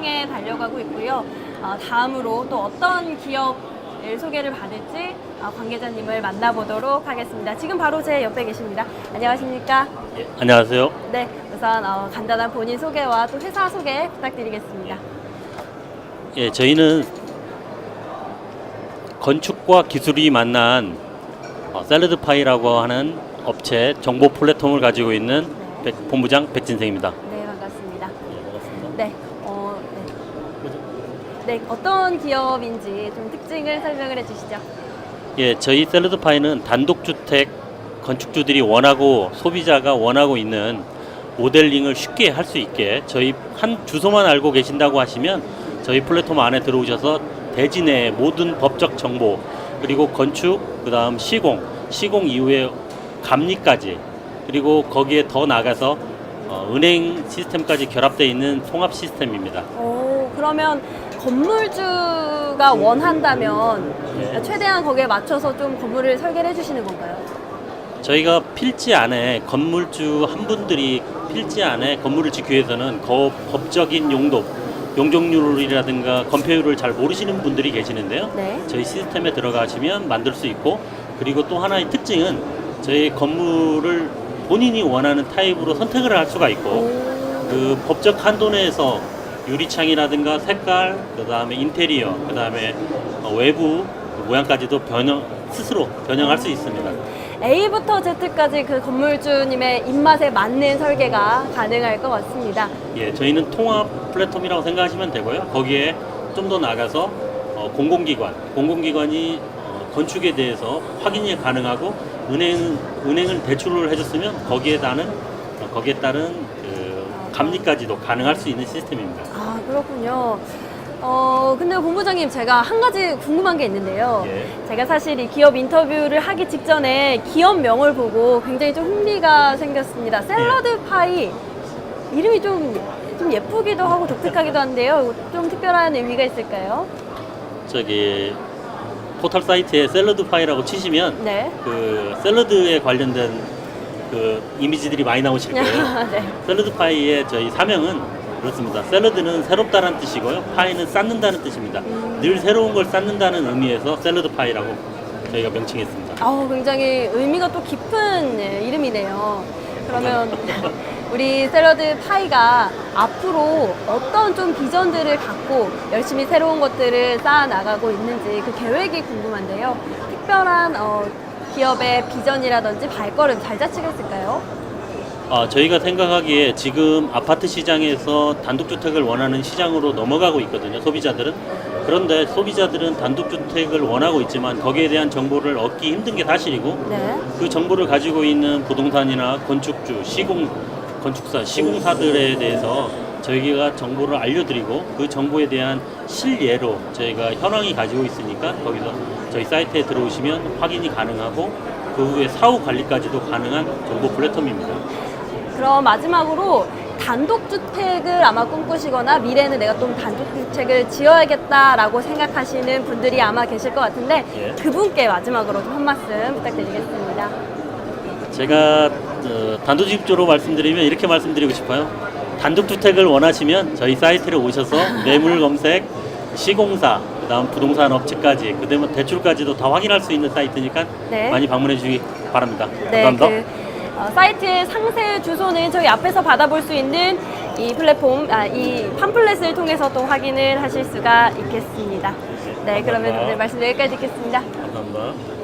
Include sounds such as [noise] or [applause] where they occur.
달려가고 있고요. 어, 다음으로 또 어떤 기업을 소개를 받을지 어, 관계자님을 만나보도록 하겠습니다. 지금 바로 제 옆에 계십니다. 안녕하십니까? 예, 안녕하세요. 네, 우선 어, 간단한 본인 소개와 또 회사 소개 부탁드리겠습니다. 예, 저희는 건축과 기술이 만난 어, 샐러드파이라고 하는 업체 정보 플랫폼을 가지고 있는 백- 본부장 백진생입니다. 네, 반갑습니다. 예, 반갑습니다. 네, 어, 네. 네, 어떤 기업인지 좀 특징을 설명을 해주시죠. 예, 저희 샐러드파이는 단독주택 건축주들이 원하고 소비자가 원하고 있는 모델링을 쉽게 할 수 있게 저희 한 주소만 알고 계신다고 하시면 저희 플랫폼 안에 들어오셔서 대지 내 모든 법적 정보 그리고 건축 그다음 시공 시공 이후에 감리까지 그리고 거기에 더 나가서 어, 은행 시스템까지 결합되어 있는 통합 시스템입니다. 오, 그러면 건물주가 원한다면 네. 최대한 거기에 맞춰서 좀 건물을 설계를 해주시는 건가요? 저희가 필지 안에 건물주 한 분들이 필지 안에 건물을 짓기 위해서는 거, 법적인 용도, 용적률이라든가 건폐율을 잘 모르시는 분들이 계시는데요. 네. 저희 시스템에 들어가시면 만들 수 있고 그리고 또 하나의 특징은 저희 건물을 본인이 원하는 타입으로 선택을 할 수가 있고 오, 그 법적 한도 내에서 유리창이라든가 색깔, 그 다음에 인테리어, 그 다음에 외부 모양까지도 변형 스스로 변형할 수 있습니다. A부터 Z까지 그 건물주님의 입맛에 맞는 설계가 가능할 것 같습니다. 예, 저희는 통합 플랫폼이라고 생각하시면 되고요. 거기에 좀 더 나가서 어, 공공기관, 공공기관이 어, 건축에 대해서 확인이 가능하고 은행 은행을 대출을 해줬으면 거기에 따른 어, 거기에 따른 그 감리까지도 가능할 수 있는 시스템입니다. 아, 그렇군요. 어, 근데 본부장님 제가 한 가지 궁금한 게 있는데요. 예. 제가 사실 이 기업 인터뷰를 하기 직전에 기업명을 보고 굉장히 좀 흥미가 생겼습니다. 샐러드 파이. 이름이 좀, 좀 예쁘기도 하고 독특하기도 한데요. 좀 특별한 의미가 있을까요? 저기 포털 사이트에 샐러드 파이라고 치시면 네. 그 샐러드에 관련된 그 이미지들이 많이 나오실 [laughs] 거예요. 네. 샐러드 파이의 저희 사명은 그렇습니다. 샐러드는 새롭다는 뜻이고요. 파이는 쌓는다는 뜻입니다. 늘 새로운 걸 쌓는다는 의미에서 샐러드 파이라고 저희가 명칭했습니다. 아우, 굉장히 의미가 또 깊은 예, 이름이네요. 그러면 [laughs] 우리 샐러드 파이가 앞으로 어떤 좀 비전들을 갖고 열심히 새로운 것들을 쌓아 나가고 있는지 그 계획이 궁금한데요. 특별한 어, 기업의 비전이라든지 발걸음 잘 자치가 있을까요? 아, 저희가 생각하기에 지금 아파트 시장에서 단독주택을 원하는 시장으로 넘어가고 있거든요. 소비자들은. 그런데 소비자들은 단독주택을 원하고 있지만 거기에 대한 정보를 얻기 힘든 게 사실이고 네. 그 정보를 가지고 있는 부동산이나 건축주, 시공 건축사, 시공사들에 대해서 저희가 정보를 알려드리고 그 정보에 대한 실예로 저희가 현황이 가지고 있으니까 거기서 저희 사이트에 들어오시면 확인이 가능하고 그 후에 사후 관리까지도 가능한 정보 플랫폼입니다. 그럼 마지막으로 단독주택을 아마 꿈꾸시거나 미래에는 내가 좀 단독주택을 지어야겠다라고 생각하시는 분들이 아마 계실 것 같은데 예. 그분께 마지막으로 좀 한 말씀 부탁드리겠습니다. 제가 어, 단도직입적으로 말씀드리면 이렇게 말씀드리고 싶어요. 단독주택을 원하시면 저희 사이트에 오셔서 [laughs] 매물 검색, 시공사, 그다음 부동산 업체까지, 그다음에 대출까지도 다 확인할 수 있는 사이트니까 네. 많이 방문해 주시기 바랍니다. 네, 감사합니다. 그 어, 사이트의 상세 주소는 저희 앞에서 받아볼 수 있는 이 플랫폼, 아, 이 팜플렛을 통해서 또 확인을 하실 수가 있겠습니다. 네, 그러면 감사합니다. 오늘 말씀 여기까지 듣겠습니다. 감사합니다.